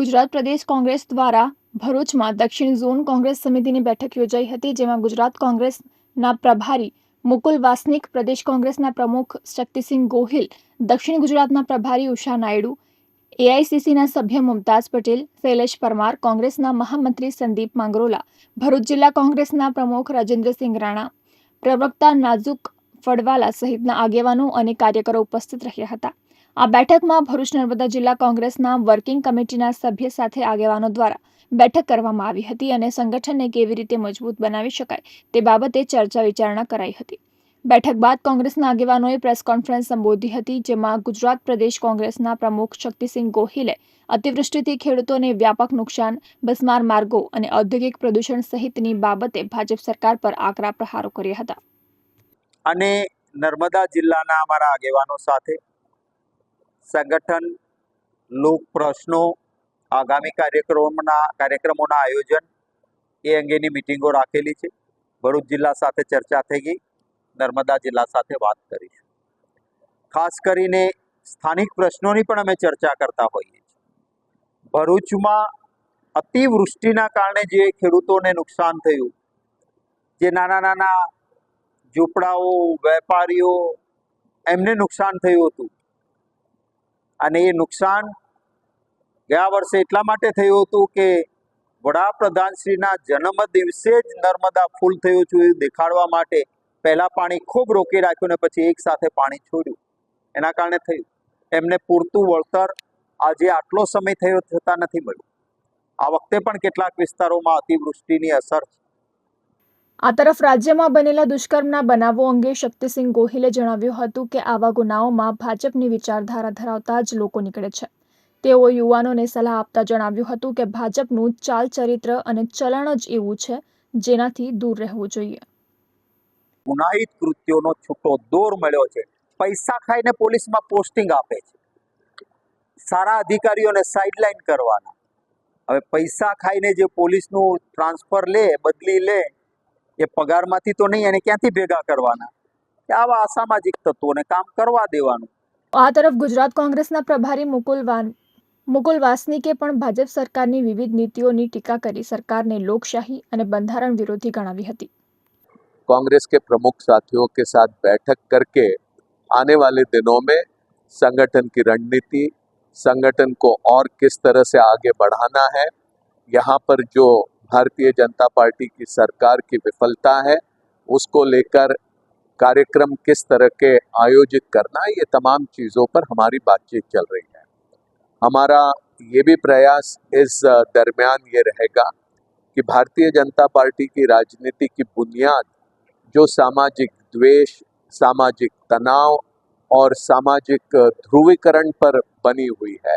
ગુજરાત પ્રદેશ કોંગ્રેસ દ્વારા ભરૂચમાં દક્ષિણ ઝોન કોંગ્રેસ સમિતિની બેઠક યોજાઈ હતી, જેમાં ગુજરાત કોંગ્રેસના પ્રભારી મુકુલ વાસનિક, પ્રદેશ કોંગ્રેસના પ્રમુખ શક્તિસિંહ ગોહિલ, દક્ષિણ ગુજરાતના પ્રભારી ઉષા નાયડુ, એઆઈસીસીના સભ્ય મુમતાઝ પટેલ, શૈલેષ પરમાર, કોંગ્રેસના મહામંત્રી સંદીપ માંગરોલા, ભરૂચ જિલ્લા કોંગ્રેસના પ્રમુખ રાજેન્દ્રસિંહ રાણા, પ્રવક્તા નાઝુક ફડવાલા સહિતના આગેવાનો અને કાર્યકરો ઉપસ્થિત રહ્યા હતા. આ બેઠકમાં ભરૂચ, નર્મદા જિલ્લા કોંગ્રેસના વર્કિંગ કમિટીના સભ્ય સાથે આગેવાનો દ્વારા બેઠક કરવામાં આવી હતી અને સંગઠનને કેવી રીતે મજબૂત બનાવી શકાય તે બાબતે ચર્ચા વિચારણા કરાઈ હતી. બેઠક બાદ કોંગ્રેસના આગેવાનોએ પ્રેસ કોન્ફરન્સ સંબોધી હતી, જેમાં ગુજરાત પ્રદેશ કોંગ્રેસના પ્રમુખ શક્તિસિંહ ગોહિલે અતિવૃષ્ટિથી ખેડૂતોને વ્યાપક નુકસાન, બસમાર માર્ગો અને ઔદ્યોગિક પ્રદૂષણ સહિતની બાબતે ભાજપ સરકાર પર આકરા પ્રહારો કર્યા હતા. અને નર્મદા જિલ્લાના અમારા આગેવાનો સાથે સંગઠન, લોક પ્રશ્નો, આગામી કાર્યક્રમોના કાર્યક્રમોના આયોજન, એ અંગેની મિટિંગો રાખેલી છે. ભરૂચ જિલ્લા સાથે ચર્ચા થઈ ગઈ. નર્મદા જિલ્લા સાથે વાત કરીશું. ખાસ કરીને સ્થાનિક પ્રશ્નોની પણ અમે ચર્ચા કરતા હોઈએ છીએ. ભરૂચમાં અતિવૃષ્ટિના કારણે જે ખેડૂતોને નુકસાન થયું, જે નાના નાના ઝૂંપડાઓ, વેપારીઓ, એમને નુકસાન થયું હતું અને એ નુકસાન ગયા વર્ષે એટલા માટે થયું હતું કે વડાપ્રધાનશ્રીના જન્મ દિવસે જ નર્મદા ફૂલ થયું છે એ દેખાડવા માટે પહેલાં પાણી ખૂબ રોકી રાખ્યું ને પછી એક સાથે પાણી છોડ્યું. એના કારણે થયું. એમને પૂરતું વળતર આજે આટલો સમય થયો થતાં નથી મળ્યું. આ વખતે પણ કેટલાક વિસ્તારોમાં અતિવૃષ્ટિની અસર છે. આ તરફ રાજ્યમાં બનેલા દુષ્કર્મના બનાવો અંગે શક્તિસિંહ ગોહિલે જણાવ્યું હતું કે આવા ગુનાઓમાં ભાજપની વિચારધારા ધરાવતા જ લોકો નીકળે છે. તેઓ યુવાનોને સલાહ આપતા જણાવ્યું હતું કે ભાજપનું ચાલચરિત્ર અને ચલણ જ એવું છે જેનાથી દૂર રહેવું જોઈએ. ગુનાહિત કૃત્યોનો છૂટો દોર મળ્યો છે. પૈસા ખાઈને પોલીસમાં પોસ્ટિંગ આપે છે. સારા અધિકારીઓને સાઇડલાઇન કરવાના. હવે પૈસા ખાઈને જે પોલીસનું ટ્રાન્સફર લે, બદલી લે એ પગારમાંથી તો નહીં એને ક્યાંથી ભેગા કરવાના કે આવા અસામાજિક તત્વોને કામ કરવા દેવાનું આ તરફ ગુજરાત કોંગ્રેસના પ્રભારી મુકુલ વાન મુકુલ વાસનિકે પણ ભાજપ સરકારની વિવિધ નીતિઓની ટીકા કરી સરકારને લોકશાહી અને બંધારણ વિરોધી ગણાવી હતી कांग्रेस के प्रमुख साथियों के साथ बैठक करके आने वाले दिनों में संगठन की रणनीति संगठन को और किस तरह से आगे बढ़ाना है यहाँ पर जो भारतीय जनता पार्टी की सरकार की विफलता है, उसको लेकर कार्यक्रम किस तरह के आयोजित करना ये तमाम चीज़ों पर हमारी बातचीत चल रही है। हमारा ये भी प्रयास इस दरमियान ये रहेगा कि भारतीय जनता पार्टी की राजनीति की बुनियाद, जो सामाजिक द्वेष, सामाजिक तनाव और सामाजिक ध्रुवीकरण पर बनी हुई है